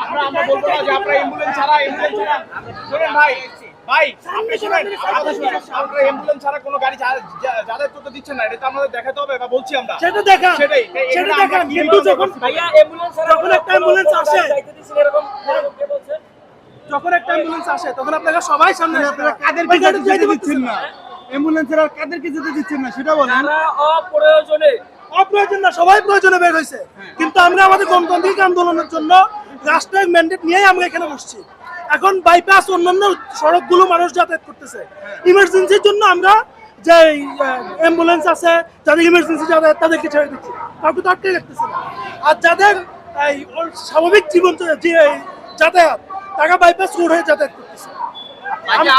আমরা আমরা যে আপনারা অ্যাম্বুলেন্স ছাড়া অ্যাম্বুলেন্স ছাড়া শোনেন ভাই ভাই আপনি শুনেন আপনারা অ্যাম্বুলেন্স ছাড়া কোনো গাড়ি যা- যা- যাতায়াত করতে দিচ্ছেন না এটা তো আমাদের দেখাতে হবে বা বলছি আমরা সেটা দেখান সেটাই। সেটা এটা দেখান আমরা কি কিন্তু যখন ভাইয়া অ্যাম্বুলেন্স যখন একটা অ্যাম্বুলেন্স আসে এরকম বলছে? যখন একটা অ্যাম্বুলেন্স আসে তখন আপনারা সবাই সামনে আপনারা কাদেরকে যেতে যেতে দিচ্ছেন না। অ্যাম্বুলেন্সের আর কাদেরকে যেতে দিচ্ছেন না সেটা বলেন। অপ্রয়োজনে অপ্রয়োজন না সবাই প্রয়োজনে বের হয়েছে। কিন্তু আমরা আমাদের গণতান্ত্রিক আন্দোলনের জন্য রাষ্ট্রের ম্যান্ডেট নিয়েই আমরা এখানে বসছি। এখন বাইপাস অন্যান্য সড়কগুলো মানুষ যাতায়াত করতেছে। ইমার্জেন্সির জন্য আমরা যে অ্যাম্বুলেন্স আছে যাদের ইমার্জেন্সি যাতায়াত তাদেরকে ছেড়ে দিচ্ছি। কাউকে তো আটকে রাখতেছে না। আর যাদের এই স্বাভাবিক জীবন যাতায়াত তারা বাইপাস রোড হয়ে যাতায়াত করতেছে। ভাইকে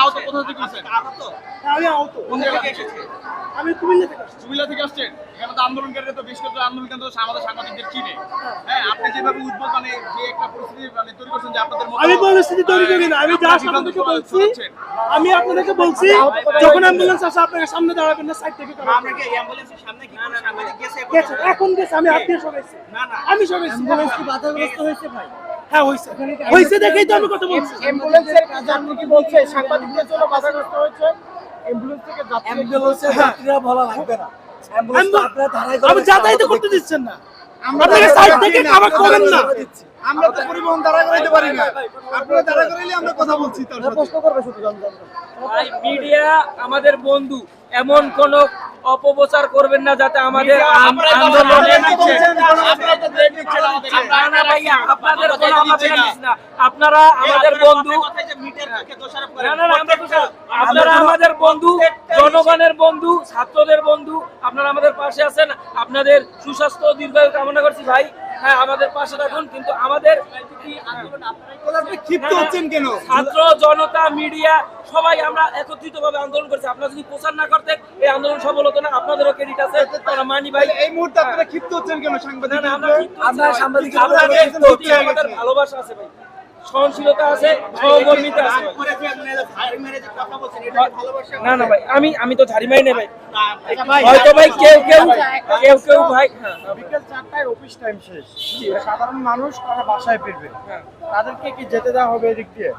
আহত কোথা থেকে আসছেন আমি আহত। কোন জায়গা থেকে এসেছে আমি কুমিল্লা থেকে আসছি। কুমিল্লা থেকে আসছেন? এখানে তো আন্দোলনকারীরা তো বেশ কিছু আন্দোলন কিন্তু আমাদের সাংবাদিকদের চিনে। হ্যাঁ। আপনি যেভাবে উদ্বোধ মানে যে একটা পরিস্থিতি মানে তৈরি করছেন যে আপনাদের আমি পরিস্থিতি তৈরি করি না। আমি যা আপনাদেরকে বলছি আমি আপনাদেরকে বলছি যখন অ্যাম্বুলেন্স আসে আপনাকে সামনে দাঁড়াবেন না সাইড থেকে দাঁড়াবেন। আমরা কি অ্যাম্বুলেন্সের সামনে কি সাংবাদিক গেছে? গেছে এখন গেছে আমি দিয়ে সরাইছি না না। আমি সরাইছি বাধাগ্রস্ত হয়েছে ভাই? হ্যাঁ দেখেই তো আমি কথা বলছি। অ্যাম্বুলেন্সের কাজে আপনি কি বলছেন? সাংবাদিকদের জন্য বাধাগ্রস্ত হয়েছে অ্যাম্বুলেন্স থেকে যাত্রী অ্যাম্বুলেন্সের যাত্রীরা ভালো লাগবে না। অ্যাম্বুলেন্স আপনারা ধারাই আমি যাতায়াত করতে দিচ্ছেন না। আমরা সাইড থেকে কাভার করেন না। আমরা তো পরিবহন দাঁড়া করাইতে পারি না। আপনারা দাঁড়া করাইলে আমরা কথা বলছি তার প্রশ্ন করবে শুধু মিডিয়া আমাদের বন্ধু। এমন কোন অপপ্রচার করবেন না যাতে আমাদের আপনারা আমাদের বন্ধু আপনারা আমাদের বন্ধু জনগণের বন্ধু ছাত্রদের বন্ধু আপনারা আমাদের পাশে আছেন আপনাদের সুস্বাস্থ্য দীর্ঘায়ু কামনা করছি ভাই হ্যাঁ আমাদের পাশে থাকুন কিন্তু আমাদের ক্ষিপ্ত হচ্ছেন কেন? ছাত্র জনতা মিডিয়া সবাই আমরা একত্রিত ভাবে আন্দোলন করছি। আপনারা যদি প্রচার না করতেন এই আন্দোলন সফল হতো না। আপনাদেরও ক্রেডিট আছে। আমরা মানি ভাই। এই মুহূর্তে আপনারা ক্ষিপ্ত হচ্ছেন কেন সাংবাদিক আমরা আমাদের ভালোবাসা আছে ভাই। সহনশীলতা আছে সহমর্মিতা আছে না না ভাই আমি আমি তো ঝাড়ি মারি ভাই। হয়তো ভাই কেউ কেউ কেউ কেউ ভাই হ্যাঁ, হ্যাঁ, বিকেল চারটায় অফিস টাইম শেষ। সাধারণ মানুষ তারা বাসায় ফিরবে। হ্যাঁ। তাদেরকে কি যেতে দেওয়া হবে এদিক দিয়ে?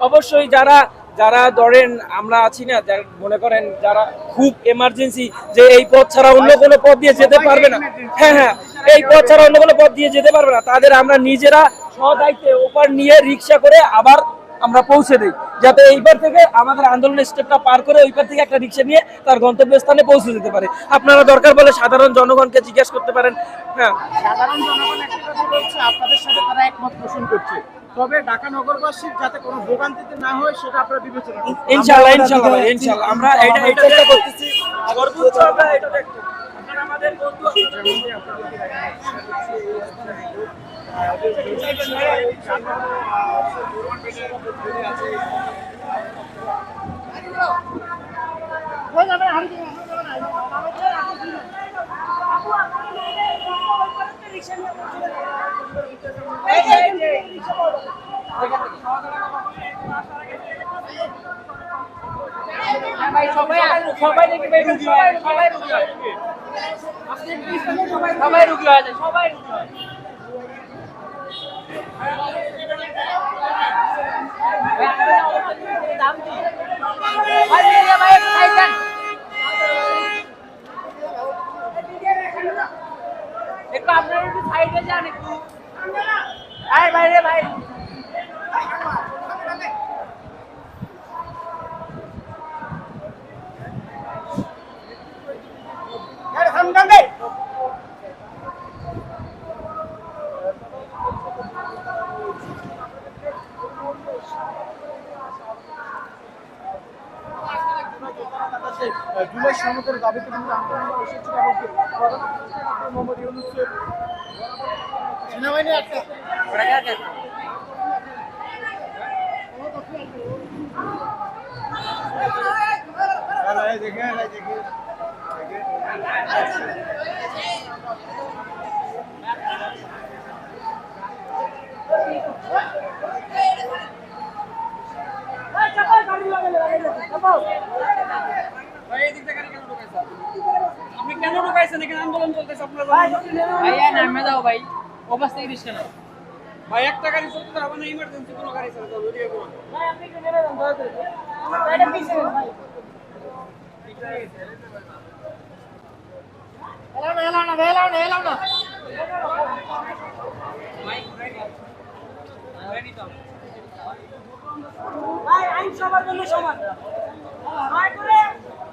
অবশ্যই যারা যারা ধরেন আমরা আছি না যারা মনে করেন যারা খুব এমার্জেন্সি যে এই পথ ছাড়া অন্য কোনো পথ দিয়ে যেতে পারবে না। হ্যাঁ হ্যাঁ এই পথ ছাড়া অন্য কোনো পথ দিয়ে যেতে পারবে না। তাদের আমরা নিজেরা সদাইতে ওপার নিয়ে রিক্সা করে আবার আমরা পৌঁছে দিই যাতে এইবার থেকে আমাদের আন্দোলনের স্টেপটা পার করে ওইবার থেকে একটা রিক্সা নিয়ে তার গন্তব্যস্থানে পৌঁছে যেতে পারে। আপনারা দরকার বলে সাধারণ জনগণকে জিজ্ঞেস করতে পারেন। হ্যাঁ। সাধারণ জনগণ একটা কথা বলছে আপনাদের সাথে তারা একমত পোষণ করছে। তবে ঢাকা নগরবাসীর যাতে কোনো ভোগান্তিতে না হয় সেটা আপনারা বিবেচনা ইনশাআল্লাহ ইনশাআল্লাহ ইনশাআল্লাহ। আমরা এটা এটা চেষ্টা করতেছি। সর্বোচ্চ আমরা এটা দেখব আমাদের বন্ধু আপনারা সবাই দেখি সবাই। সবাই সবাই রুগী হয়ে যায়, সবাই রুগী হয়। ভাই, Thank you. জুলাই সনদের দাবিতে কিন্তু আন্দোলন এসেছিল এবং কি প্রধানমন্ত্রী মোহাম্মদ ইউনূসের সেনাবাহিনী একটা চাপাই গাড়ি লাগা। আপনি কেন ঢুকাইছেন? এখানে আন্দোলন চলতেছে আপনার ভাইয়া নামে দাও ভাই। ওপাশ থেকে কেন ভাই একটা গাড়ি চলতে হবে না ইমার্জেন্সি কোনো গাড়ি ওদিকে কোনো। আইন সবার জন্য সমান।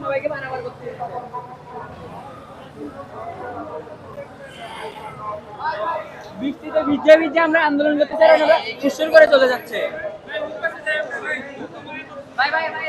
সবাইকে বানাবার করতে বৃষ্টিতে ভিজে ভিজে আমরা আন্দোলন করতে চাই ওনারা করে চলে যাচ্ছে। Bye bye bye.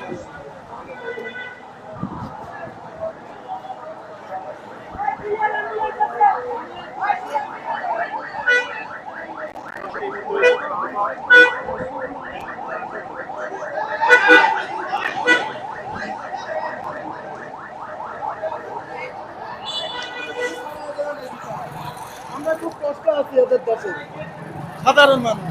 আমরা খুব কষ্ট আছি ওদের দেশে সাধারণ মানুষ